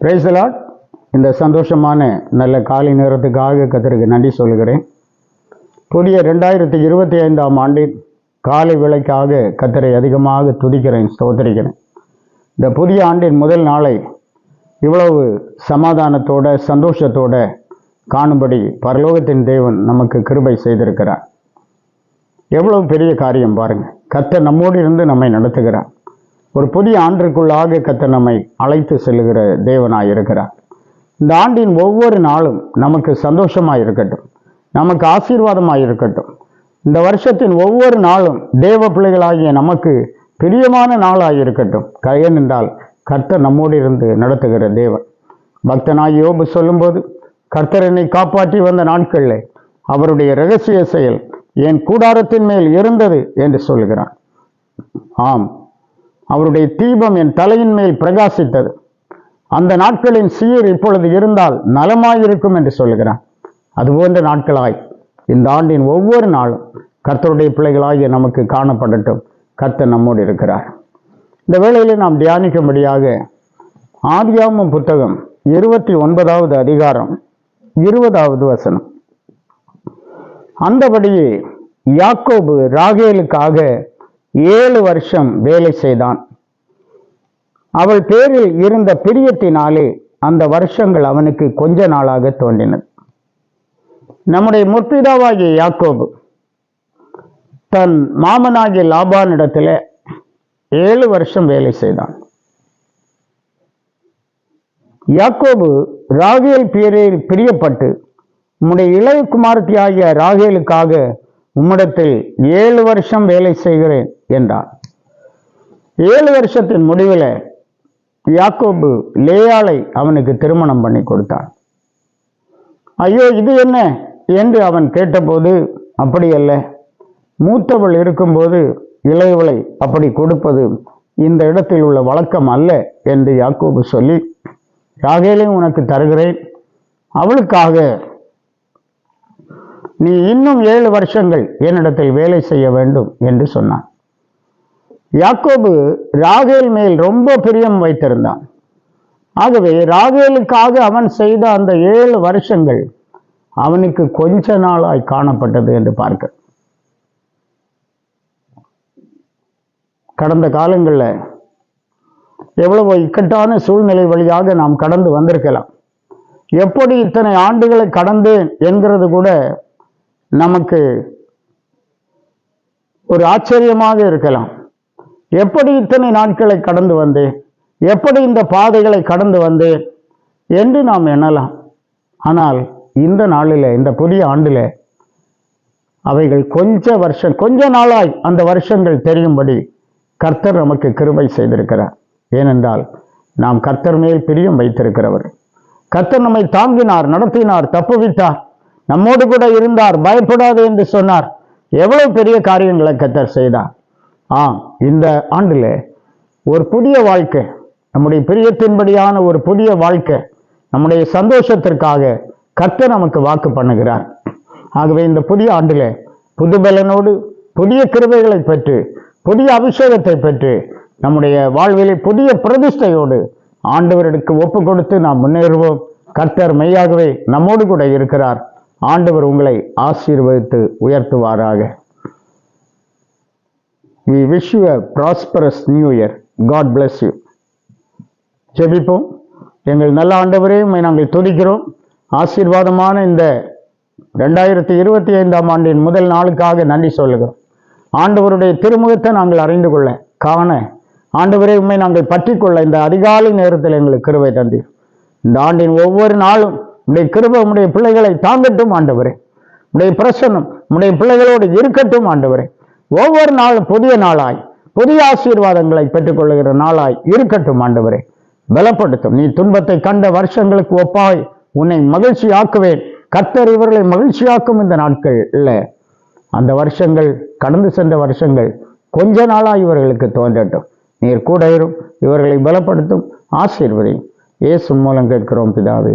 பிரைசலாட் இந்த சந்தோஷமான நல்ல காலை நேரத்துக்காக கத்தருக்கு நன்றி சொல்கிறேன் புதிய ரெண்டாயிரத்தி இருபத்தி ஐந்தாம் ஆண்டின் காலை விலைக்காக கத்தரை அதிகமாக துதிக்கிறேன் ஸ்தோத்தரிக்கிறேன். இந்த புதிய ஆண்டின் முதல் நாளை இவ்வளவு சமாதானத்தோட சந்தோஷத்தோட காணும்படி பரலோகத்தின் தேவன் நமக்கு கிருபை செய்திருக்கிறார். எவ்வளவு பெரிய காரியம் பாருங்கள் கத்தர் நம்மோடு இருந்து நம்மை நடத்துகிறார். ஒரு புதிய ஆண்டிற்குள்ளாக கத்த நம்மை அழைத்து செல்லுகிற தேவனாய் இருக்கிறார். இந்த ஆண்டின் ஒவ்வொரு நாளும் நமக்கு சந்தோஷமாக இருக்கட்டும். நமக்கு ஆசீர்வாதமாக இருக்கட்டும். இந்த வருஷத்தின் ஒவ்வொரு நாளும் தேவ பிள்ளைகளாகிய நமக்கு பிரியமான நாளாக இருக்கட்டும். கையன் என்றால் கர்த்தர் நம்மோடு இருந்து நடத்துகிற தேவன். பக்தனாய் யோபு சொல்லும்போது கர்த்தர் என்னை காப்பாற்றி வந்த நாட்களில் அவருடைய ரகசிய செயல் என் கூடாரத்தின் மேல் இருந்தது என்று சொல்கிறான் ஆம். அவருடைய தீபம் என் தலையின் மேல் பிரகாசித்தது. அந்த நாட்களின் சீர் இப்பொழுது இருந்தால் நலமாயிருக்கும் என்று சொல்கிறான் அதுபோன்ற நாட்களாய் இந்த ஆண்டின் ஒவ்வொரு நாளும் கர்த்தருடைய பிள்ளைகளாகிய நமக்கு காணப்படட்டும். கர்த்தர் நம்மோடு இருக்கிறார். இந்த வேளையில் நாம் தியானிக்கும்படியாக ஆதியாமம் புத்தகம் இருபத்தி ஒன்பதாவது அதிகாரம் இருபதாவது வசனம். அந்தபடியே யாக்கோபு ராகேலுக்காக ஏழு வருஷம் வேலை செய்தான். அவள் பேரில் இருந்த பிரியத்தினாலே அந்த வருஷங்கள் அவனுக்கு கொஞ்ச நாளாக தோன்றினது நம்முடைய முற்பிதாவாகிய யாக்கோபு தன் மாமனாகிய லாபானிடத்தில் ஏழு வருஷம் வேலை செய்தான். யாக்கோபு ராகேல் பேரில் பிரியப்பட்டு உம்முடைய இளைய குமாரத்தி ராகேலுக்காக உம்மிடத்தில் ஏழு வருஷம் வேலை செய்கிறேன் என்றார். ஏழு வருஷத்தின் முடிவில் யாக்கோபு லேயாளை அவனுக்கு திருமணம் பண்ணி கொடுத்தான் ஐயோ இது என்ன? என்று அவன் கேட்டபோது அப்படி அல்ல மூத்தவள் இருக்கும்போது இளையவளை அப்படி கொடுப்பது இந்த இடத்தில் உள்ள வழக்கம் அல்ல என்று யாக்கோபு சொல்லி ராகேலையும் உனக்கு தருகிறேன். அவளுக்காக நீ இன்னும் ஏழு வருஷங்கள் என்னிடத்தில் வேலை செய்ய வேண்டும் என்று சொன்னான். யாக்கோபு ராகேல் மேல் ரொம்ப பிரியம் வைத்திருந்தான். ஆகவே ராகேலுக்காக அவன் செய்த அந்த ஏழு வருஷங்கள் அவனுக்கு கொஞ்ச நாளாய் காணப்பட்டது என்று பார்க்க. கடந்த காலங்களில் எவ்வளவு இக்கட்டான சூழ்நிலை வழியாக நாம் கடந்து வந்திருக்கலாம். எப்படி இத்தனை ஆண்டுகளை கடந்தேன் என்கிறது கூட நமக்கு ஒரு ஆச்சரியமாக இருக்கலாம். எப்படி இத்தனை நாட்களை கடந்து வந்து எப்படி இந்த பாதைகளை கடந்து வந்து என்று நாம் எண்ணலாம். ஆனால் இந்த நாளில் இந்த புதிய ஆண்டில் அவைகள் கொஞ்ச வருஷம் கொஞ்ச நாளாய் அந்த வருஷங்கள் தெரியும்படி கர்த்தர் நமக்கு கிருபை செய்திருக்கிறார். ஏனென்றால் நாம் கர்த்தர் மேல் பிரியம் வைத்திருக்கிறவர். கர்த்தர் நம்மை தாங்கினார் நடத்தினார் தப்புவிட்டார் நம்மோடு கூட இருந்தார் பயப்படாது என்று சொன்னார். எவ்வளவு பெரிய காரியங்களை கர்த்தர் செய்தார். ஆ இந்த ஆண்டில் ஒரு புதிய வாழ்க்கை நம்முடைய பிரியத்தின்படியான ஒரு புதிய வாழ்க்கை நம்முடைய சந்தோஷத்திற்காக கர்த்தர் நமக்கு வாக்கு பண்ணுகிறார். ஆகவே இந்த புதிய ஆண்டில் புதுபலனோடு புதிய கிருபைகளை பெற்று புதிய அபிஷேகத்தை பெற்று நம்முடைய வாழ்விலே புதிய பிரதிஷ்டையோடு ஆண்டவருக்கு ஒப்பு கொடுத்து நாம் முன்னேறுவோம். கர்த்தர் மெய்யாகவே நம்மோடு கூட இருக்கிறார். ஆண்டவர் உங்களை ஆசீர்வதித்து உயர்த்துவாராக. We wish you a prosperous new year God bless you ஜெபிப்போம். எங்கள் நல்ல ஆண்டவரையும் நாங்கள் துதிக்கிறோம். ஆசீர்வாதமான இந்த ரெண்டாயிரத்தி இருபத்தி ஐந்தாம் ஆண்டின் முதல் நாளுக்காக நன்றி சொல்லுகிறோம். ஆண்டவருடைய திருமுகத்தை நாங்கள் அறிந்து கொள்ள காண ஆண்டவரே உண்மை நாங்கள் பற்றி கொள்ள இந்த அதிகாலை நேரத்தில் எங்களுக்கு கிருவை தந்தீர். இந்த ஆண்டின் ஒவ்வொரு நாளும் உடைய கிருப உடைய பிள்ளைகளை தாங்கட்டும் ஆண்டவரே. உடைய பிரசன்னம் உடைய பிள்ளைகளோடு இருக்கட்டும் ஆண்டவரே. ஒவ்வொரு நாளும் புதிய நாளாய் புதிய ஆசீர்வாதங்களை பெற்றுக்கொள்கிற நாளாய் இருக்கட்டும் ஆண்டவரே. பலப்படுத்தும். நீ துன்பத்தை கண்ட வருஷங்களுக்கு ஒப்பாய் உன்னை மகிழ்ச்சி ஆக்குவேன் கர்த்தர் இவர்களை மகிழ்ச்சியாக்கும் இந்த நாட்கள் இல்லை. அந்த வருஷங்கள் கடந்து சென்ற வருஷங்கள் கொஞ்ச நாளாக இவர்களுக்கு தோன்றட்டும். நீர் கூட இவர்களை பலப்படுத்தும். ஆசீர்வதையும். இயேசு மூலம் கேட்கிறோம் பிதாவே.